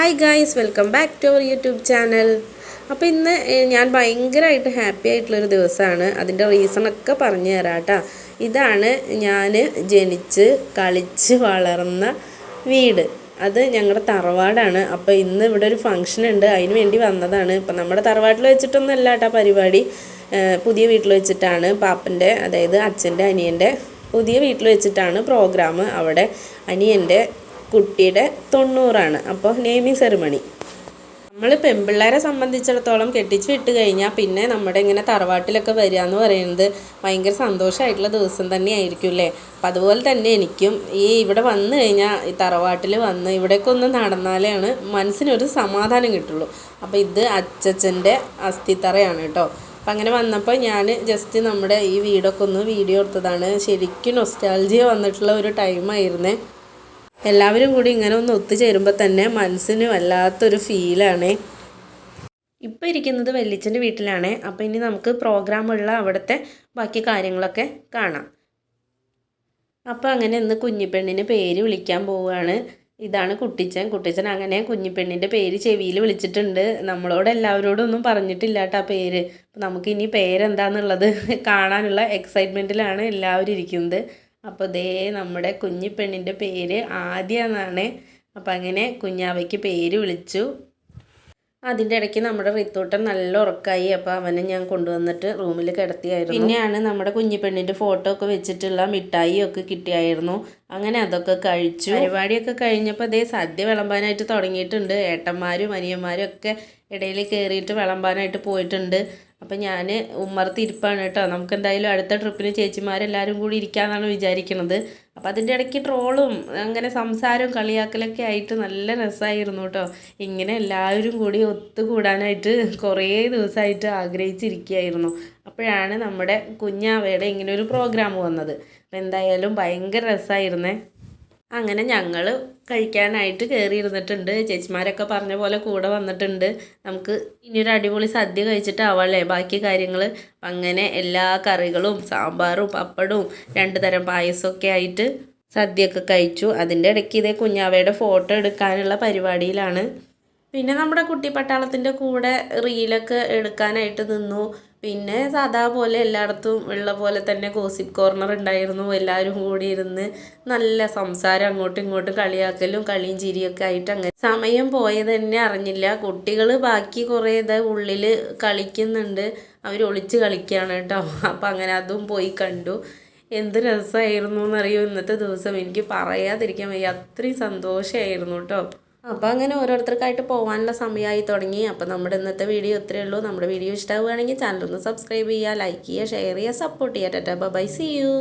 Hi guys welcome back to our YouTube channel അപ്പോൾ ഇന്ന് ഞാൻ ഭയങ്കരമായിട്ട് ഹാപ്പി ആയിട്ടുള്ളൊരു ദിവസമാണ് അതിന്റെ റീസണൊക്കെ പറഞ്ഞു തരാം കേട്ടോ ഇതാണ് ഞാൻ ജനിച്ച് കളിച്ച് വളർന്ന വീട്. അത് ഞങ്ങളുടെ തറവാടാണ്. അപ്പോൾ ഇന്ന് ഇവിടെ ഒരു ഫംഗ്ഷൻ ഉണ്ട്. അതിന് വേണ്ടി വന്നതാണ്. ഇപ്പം നമ്മുടെ തറവാട്ടിൽ വെച്ചിട്ടൊന്നും അല്ല കേട്ടോ പരിപാടി പുതിയ വീട്ടിൽ വെച്ചിട്ടാണ്. പാപ്പന്റെ അതായത് അച്ഛന്റെ അനിയന്റെ പുതിയ വീട്ടിൽ വെച്ചിട്ടാണ് പ്രോഗ്രാം അവിടെ അനിയന്റെ കുട്ടിയുടെ തൊണ്ണൂറാണ്. അപ്പോൾ നെയ്മിങ് സെറിമണി നമ്മൾ പെൺപിള്ളേരെ സംബന്ധിച്ചിടത്തോളം കെട്ടിച്ച് വിട്ട് കഴിഞ്ഞാൽ പിന്നെ നമ്മുടെ ഇങ്ങനെ തറവാട്ടിലൊക്കെ വരിക എന്ന് പറയുന്നത് ഭയങ്കര സന്തോഷമായിട്ടുള്ള ദിവസം തന്നെയായിരിക്കും അല്ലേ? അപ്പം അതുപോലെ തന്നെ എനിക്കും ഈ ഇവിടെ വന്നു കഴിഞ്ഞാൽ ഈ തറവാട്ടിൽ വന്ന് ഇവിടേക്ക് ഒന്ന് നടന്നാലാണ് മനസ്സിനൊരു സമാധാനം കിട്ടുള്ളൂ. അപ്പോൾ ഇത് അച്ചച്ചന്റെ അസ്ഥിത്തറയാണ് കേട്ടോ. അപ്പം അങ്ങനെ വന്നപ്പോൾ ഞാൻ ജസ്റ്റ് നമ്മുടെ ഈ വീടൊക്കെ ഒന്ന് വീഡിയോ എടുത്തതാണ്. ശരിക്കും നൊസ്റ്റാൾജിയ വന്നിട്ടുള്ള ഒരു ടൈമായിരുന്നേ എല്ലാവരും കൂടി ഇങ്ങനെ ഒന്ന് ഒത്തുചേരുമ്പോൾ തന്നെ മനസ്സിന് വല്ലാത്തൊരു ഫീലാണ് ഇപ്പോൾ ഇരിക്കുന്നത് വല്യച്ഛന്റെ വീട്ടിലാണ്. അപ്പോൾ ഇനി നമുക്ക് പ്രോഗ്രാമുള്ള അവിടുത്തെ ബാക്കി കാര്യങ്ങളൊക്കെ കാണാം. അപ്പോൾ അങ്ങനെ ഇന്ന് കുഞ്ഞിപ്പെണ്ണിന് പേര് വിളിക്കാൻ പോവുകയാണ്. ഇതാണ് കുട്ടിച്ചൻ. കുട്ടിച്ചൻ അങ്ങനെ കുഞ്ഞിപ്പെണ്ണിന്റെ പേര് ചെവിയിൽ വിളിച്ചിട്ടുണ്ട്. നമ്മളോട് എല്ലാവരോടും ഒന്നും പറഞ്ഞിട്ടില്ല കേട്ടോ പേര്. അപ്പം നമുക്കിനി പേരെന്താന്നുള്ളത് കാണാനുള്ള എക്സൈറ്റ്മെന്റിലാണ് എല്ലാവരും ഇരിക്കുന്നത്. അപ്പോൾ ദേ നമ്മുടെ കുഞ്ഞിപ്പെണ്ണിന്റെ പേര് ആദ്യ എന്നാണ് അപ്പോൾ അങ്ങനെ കുഞ്ഞാവയ്ക്ക് പേര് വിളിച്ചു. അതിന്റെ ഇടയ്ക്ക് നമ്മുടെ റിത്തൂട്ടൻ നല്ല ഉറക്കായി. അപ്പോൾ അവനെ ഞാൻ കൊണ്ടുവന്നിട്ട് റൂമിൽ കിടത്തിയായിരുന്നു. പിന്നെയാണ് നമ്മുടെ കുഞ്ഞിപ്പെണ്ണിന്റെ ഫോട്ടോ ഒക്കെ വെച്ചിട്ടുള്ള മിഠായി ഒക്കെ കിട്ടിയായിരുന്നു. അങ്ങനെ അതൊക്കെ കഴിച്ചു. പരിപാടിയൊക്കെ കഴിഞ്ഞപ്പോൾ അതേ സദ്യ വിളമ്പാനായിട്ട് തുടങ്ങിയിട്ടുണ്ട്. ഏട്ടന്മാരും അനിയന്മാരും ഒക്കെ ഇടയിൽ കയറിയിട്ട് വിളമ്പാനായിട്ട് പോയിട്ടുണ്ട്. അപ്പം ഞാൻ ഉമ്മർത്തിരിപ്പാണ് കേട്ടോ. നമുക്ക് എന്തായാലും അടുത്ത ട്രിപ്പിന് ചേച്ചിമാരെല്ലാവരും കൂടി ഇരിക്കാമെന്നാണ് വിചാരിക്കുന്നത് അപ്പം അതിന്റെ ഇടയ്ക്ക് ട്രോളും അങ്ങനെ സംസാരവും കളിയാക്കലൊക്കെ ആയിട്ട് നല്ല രസമായിരുന്നു കേട്ടോ. ഇങ്ങനെ എല്ലാവരും കൂടി ഒത്തുകൂടാനായിട്ട് കുറേ ദിവസമായിട്ട് ആഗ്രഹിച്ചിരിക്കുകയായിരുന്നു അപ്പോഴാണ് നമ്മുടെ കുഞ്ഞാവയുടെ ഇങ്ങനെ ഒരു പ്രോഗ്രാം വന്നത്. അപ്പം എന്തായാലും ഭയങ്കര രസമായിരുന്നേ അങ്ങനെ ഞങ്ങൾ കഴിക്കാനായിട്ട് കയറി ഇരുന്നിട്ടുണ്ട് ചേച്ചിമാരൊക്കെ പറഞ്ഞ പോലെ കൂടെ വന്നിട്ടുണ്ട്. നമുക്ക് ഇനിയൊരു അടിപൊളി സദ്യ കഴിച്ചിട്ട് ആവാല്ലേ ബാക്കി കാര്യങ്ങൾ അങ്ങനെ എല്ലാ കറികളും സാമ്പാറും പപ്പടവും രണ്ട് തരം പായസമൊക്കെ ആയിട്ട് സദ്യയൊക്കെ കഴിച്ചു. അതിന്റെ ഇടയ്ക്ക് ഇതേ കുഞ്ഞാവയുടെ ഫോട്ടോ എടുക്കാനുള്ള പരിപാടിയിലാണ്. പിന്നെ നമ്മുടെ കുട്ടിപ്പട്ടാളത്തിന്റെ കൂടെ റീലൊക്കെ എടുക്കാനായിട്ട് നിന്നു. പിന്നെ സാധാ പോലെ എല്ലായിടത്തും ഉള്ള പോലെ തന്നെ ഗോസിപ്പ് കോർണർ ഉണ്ടായിരുന്നു. എല്ലാവരും കൂടി ഇരുന്ന് നല്ല സംസാരം അങ്ങോട്ടും ഇങ്ങോട്ടും കളിയാക്കലും കളിയും ചിരിയൊക്കെ ആയിട്ട് അങ്ങനെ സമയം പോയത് തന്നെ അറിഞ്ഞില്ല. കുട്ടികൾ ബാക്കി കുറേ ഇത് ഉള്ളിൽ കളിക്കുന്നുണ്ട്. അവർ ഒളിച്ച് കളിക്കുകയാണ് കേട്ടോ. അപ്പം അങ്ങനെ അതും പോയി കണ്ടു. എന്ത് രസമായിരുന്നു എന്നറിയോ? ഇന്നത്തെ ദിവസം എനിക്ക് പറയാതിരിക്കാൻ വയ്യ. അത്രയും സന്തോഷമായിരുന്നു കേട്ടോ. അപ്പോൾ അങ്ങനെ ഓരോരുത്തർക്കായിട്ട് പോകാനുള്ള സമയമായി തുടങ്ങി. അപ്പോൾ നമ്മുടെ ഇന്നത്തെ വീഡിയോ ഇത്രയേ ഉള്ളൂ. നമ്മുടെ വീഡിയോ ഇഷ്ടമാവുകയാണെങ്കിൽ ചാനലൊന്ന് സബ്സ്ക്രൈബ് ചെയ്യുക ലൈക്ക് ചെയ്യുക ഷെയർ ചെയ്യുക സപ്പോർട്ട് ചെയ്യുക. Tata bye C U